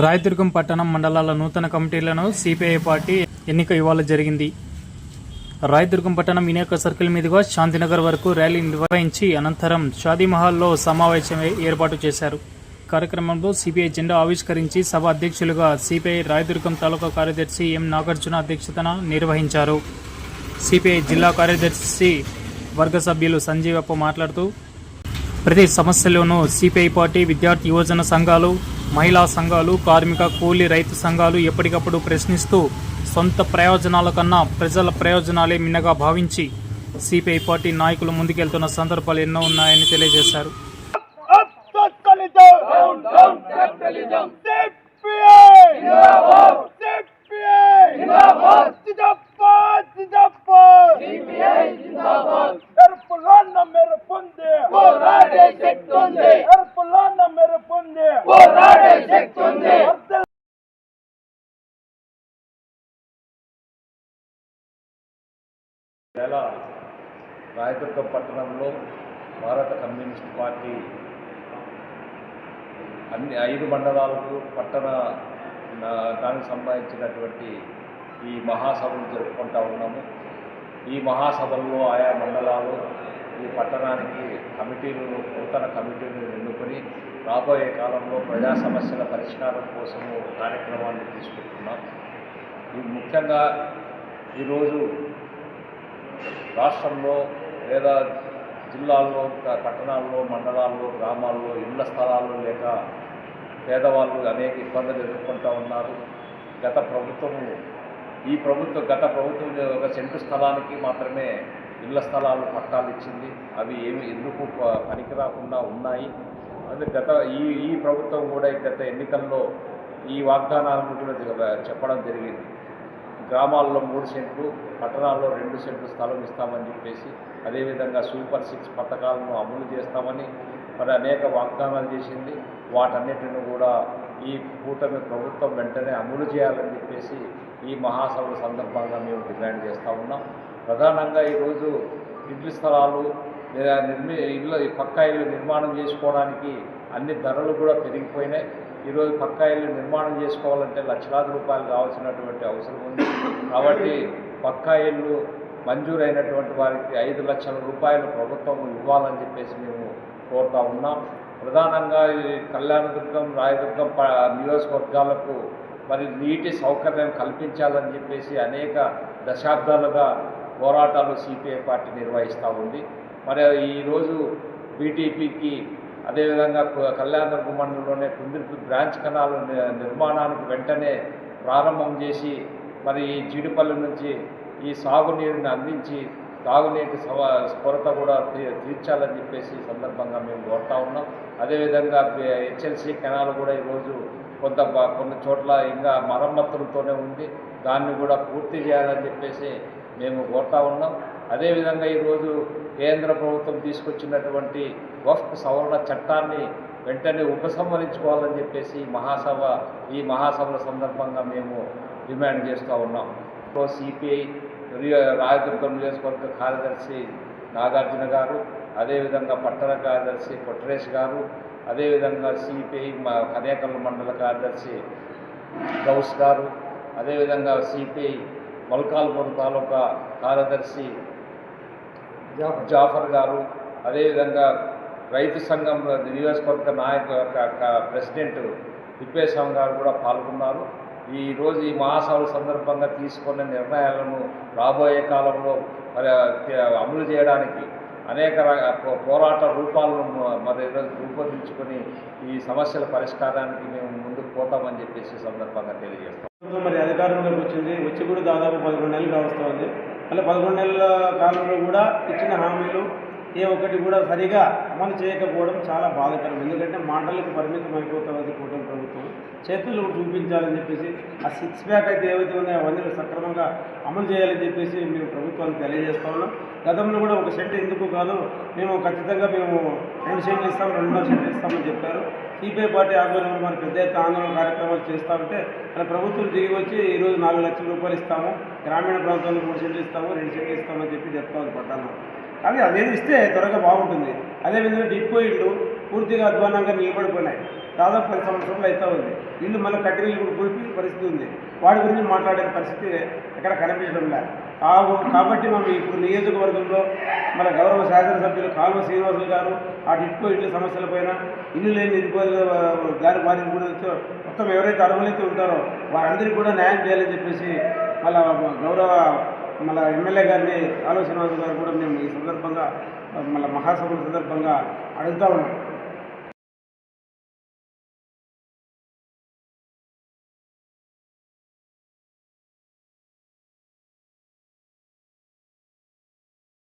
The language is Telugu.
రాయదుర్గం పట్టణం మండలాల నూతన కమిటీలను సిపిఐ పార్టీ ఎన్నిక ఇవాళ జరిగింది. రాయదుర్గం పట్టణం వినాయక సర్కిల్ మీదుగా శాంతినగర్ వరకు ర్యాలీ నిర్వహించి అనంతరం షాదీ మహల్లో సమావేశం ఏర్పాటు చేశారు. కార్యక్రమంలో సిపిఐ జెండా ఆవిష్కరించి సభ అధ్యక్షులుగా సిపిఐ రాయదుర్గం తాలూకా కార్యదర్శి ఎం నాగార్జున అధ్యక్షతన నిర్వహించారు. సిపిఐ జిల్లా కార్యదర్శి వర్గ సభ్యులు సంజీవప్ప మాట్లాడుతూ ప్రతి సమస్యలోనూ సిపిఐ పార్టీ విద్యార్థి యువజన సంఘాలు మహిళా సంఘాలు కార్మిక కూలీ రైతు సంఘాలు ఎప్పటికప్పుడు ప్రశ్నిస్తూ సొంత ప్రయోజనాల కన్నా ప్రజల ప్రయోజనాలే మిన్నగా భావించి సిపిఐ పార్టీ నాయకులు ముందుకెళ్తున్న సందర్భాలు ఎన్నో ఉన్నాయని తెలియజేశారు. వేళ రాయదుర్గ పట్టణంలో భారత కమ్యూనిస్ట్ పార్టీ అన్ని ఐదు మండలాలకు పట్టణ దానికి సంబంధించినటువంటి ఈ మహాసభలు జరుపుకుంటా ఉన్నాము. ఈ మహాసభల్లో ఆయా మండలాలు ఈ పట్టణానికి కమిటీలు నూతన కమిటీలు ఎన్నుకొని రాబోయే కాలంలో ప్రజా సమస్యల పరిష్కారం కోసము కార్యక్రమాన్ని తీసుకుంటున్నాం. ఇది ముఖ్యంగా ఈరోజు రాష్ట్రంలో లేదా జిల్లాల్లో పట్టణాల్లో మండలాల్లో గ్రామాల్లో ఇళ్ళ స్థలాలు లేక పేదవాళ్ళు అనేక ఇబ్బందులు ఎదుర్కొంటూ ఉన్నారు. గత ప్రభుత్వము ఈ ప్రభుత్వం గత ప్రభుత్వం ఒక సెంటు స్థలానికి మాత్రమే ఇళ్ళ స్థలాలు పట్టాలు ఇచ్చింది. అవి ఏమి ఎందుకు పనికి రాకుండా ఉన్నాయి? అది గత ఈ ఈ ప్రభుత్వం కూడా గత ఎన్నికల్లో ఈ వాగ్దానాలను కూడా చెప్పడం జరిగింది. గ్రామాల్లో మూడు సెంట్లు పట్టణాల్లో రెండు సెంట్లు స్థలం ఇస్తామని చెప్పేసి అదేవిధంగా సూపర్ సిక్స్ పథకాలను అమలు చేస్తామని మరి అనేక వాగ్దానాలు చేసింది. వాటన్నిటిని కూడా ఈ కూటమి ప్రభుత్వం వెంటనే అమలు చేయాలని చెప్పేసి ఈ మహాసభల సందర్భంగా మేము డిమాండ్ చేస్తూ ఉన్నాం. ప్రధానంగా ఈరోజు ఇంటి స్థలాలు లేదా నిర్మి ఇళ్ళ పక్కా ఇల్లు నిర్మాణం చేసుకోవడానికి అన్ని ధరలు కూడా పెరిగిపోయినాయి. ఈరోజు పక్కా ఇల్లు నిర్మాణం చేసుకోవాలంటే లక్షలాది రూపాయలు కావాల్సినటువంటి అవసరం ఉంది. కాబట్టి పక్కా ఇల్లు మంజూరైనటువంటి వారికి ఐదు లక్షల రూపాయలు ప్రభుత్వం ఇవ్వాలని చెప్పేసి మేము కోరుతా ఉన్నాం. ప్రధానంగా ఈ కళ్యాణదుర్గం రాయదుర్గం ప నియోజకవర్గాలకు మరి నీటి సౌకర్యం కల్పించాలని చెప్పేసి అనేక దశాబ్దాలుగా పోరాటాలు సిపిఐ పార్టీ నిర్వహిస్తూ ఉంది. మరి ఈరోజు బీటీపీకి అదేవిధంగా కళ్యాణ కళ్యాణదుర్గం మండలంలోనే కుందిరిపి బ్రాంచ్ కెనాల్ నిర్మాణానికి వెంటనే ప్రారంభం చేసి మరి ఈ జీడిపల్లి నుంచి ఈ సాగునీరుని అందించి తాగునీటి సవ కొరత కూడా తీ- తీర్చాలని చెప్పేసి సందర్భంగా మేము కోరుతా ఉన్నాం. అదేవిధంగా హెచ్ఎల్సి కెనాల్ కూడా ఈరోజు కొంత కొన్ని చోట్ల ఇంకా మరమ్మతులతోనే ఉంది. దాన్ని కూడా పూర్తి చేయాలని చెప్పేసి మేము కోరుతా ఉన్నాం. అదేవిధంగా ఈరోజు కేంద్ర ప్రభుత్వం తీసుకొచ్చినటువంటి వఫ్ సవరణ చట్టాన్ని వెంటనే ఉపసంహరించుకోవాలని చెప్పేసి మహాసభ ఈ మహాసభల సందర్భంగా మేము డిమాండ్ చేస్తూ ఉన్నాం. ఇప్పుడు సిపిఐ రాయదుర్గం నియోజకవర్గ కార్యదర్శి నాగార్జున గారు అదేవిధంగా పట్టణ కార్యదర్శి కొట్రేష్ గారు అదేవిధంగా సిపిఐ కనేకల్ మండల కార్యదర్శి గౌస్ గారు అదేవిధంగా సిపిఐ మల్కాల్పూర్ తాలూకా కార్యదర్శి జాఫర్ గారు అదేవిధంగా రైతు సంఘం నియోజకవర్గ నాయక క- ప్రెసిడెంట్ తిప్పేస్వామి గారు కూడా పాల్గొన్నారు. ఈరోజు ఈ మహాసభల సందర్భంగా తీసుకున్న నిర్ణయాలను రాబోయే కాలంలో అమలు చేయడానికి అనేక పో- పోరాట రూపాలను మరి ఈరోజు రూపొందించుకొని ఈ సమస్యల పరిష్కారానికి మేము ముందుకు పోతామని చెప్పేసి సందర్భంగా తెలియజేస్తాం. మరి అధికారంలోకి వచ్చింది. వచ్చి కూడా దాదాపు పదకొండు నెలలు కావస్తుంది మళ్ళీ పదకొండు నెలల కాలంలో కూడా ఇచ్చిన హామీలు ఏ ఒక్కటి కూడా సరిగా అమలు చేయకపోవడం చాలా బాధకరం. ఎందుకంటే మాటలకు పరిమితం అయిపోతుంది కూటమి ప్రభుత్వం చేతులు చూపించాలని చెప్పేసి ఆ సిక్స్ ప్యాక్ అయితే ఏవైతే ఉన్నాయో అవన్నీ సక్రమంగా అమలు చేయాలని చెప్పేసి మేము ప్రభుత్వానికి తెలియజేస్తా ఉన్నాం. గతంలో కూడా ఒక సెట్ ఎందుకు కాదు మేము ఖచ్చితంగా మేము రెండు సెంట్లు ఇస్తాం రెండున్నర సెంట్లు ఇస్తామని చెప్పారు. సిపిఐ పార్టీ ఆధ్వర్యంలో మరి పెద్ద ఎత్తున ఆందోళన కార్యక్రమాలు చేస్తూ ఉంటే మన ప్రభుత్వం దిగి వచ్చి ఈరోజు నాలుగు లక్షల రూపాయలు ఇస్తాము గ్రామీణ ప్రాంతాల్లో మూడు సెంట్లు ఇస్తాము రెండు సెంట్లు ఇస్తామని చెప్పి చెప్తా పడ్డాను అవి అదే అదేది ఇస్తే త్వరగా బాగుంటుంది. అదేవిధంగా డిపో ఇళ్ళు పూర్తిగా అధ్వానంగా నిలబడిపోయినాయి. దాదాపు పది సంవత్సరాలు అయితే ఉంది. ఇల్లు మళ్ళీ కట్టిన ఇల్లు కూడా కూలిపోయే పరిస్థితి ఉంది. వాటి గురించి మాట్లాడే పరిస్థితి ఎక్కడ కనిపించడం లేదు. కాబట్టి మనం ఇప్పుడు నియోజకవర్గంలో మన గౌరవ శాసనసభ్యులు కాల్వ శ్రీనివాసులు గారు ఆ డిపో సమస్యల పైన ఇల్లు లేని నిరుపేదల దారి వారిని కూడా మొత్తం ఎవరైతే అడవులైతే ఉంటారో వారందరికీ కూడా న్యాయం చేయాలని చెప్పేసి మళ్ళీ గౌరవ మళ్ళీ ఎమ్మెల్యే గారిని ఆలోచన గారు కూడా మేము ఈ సందర్భంగా మళ్ళీ మహాసభల సందర్భంగా అడుగుతా ఉన్నాం.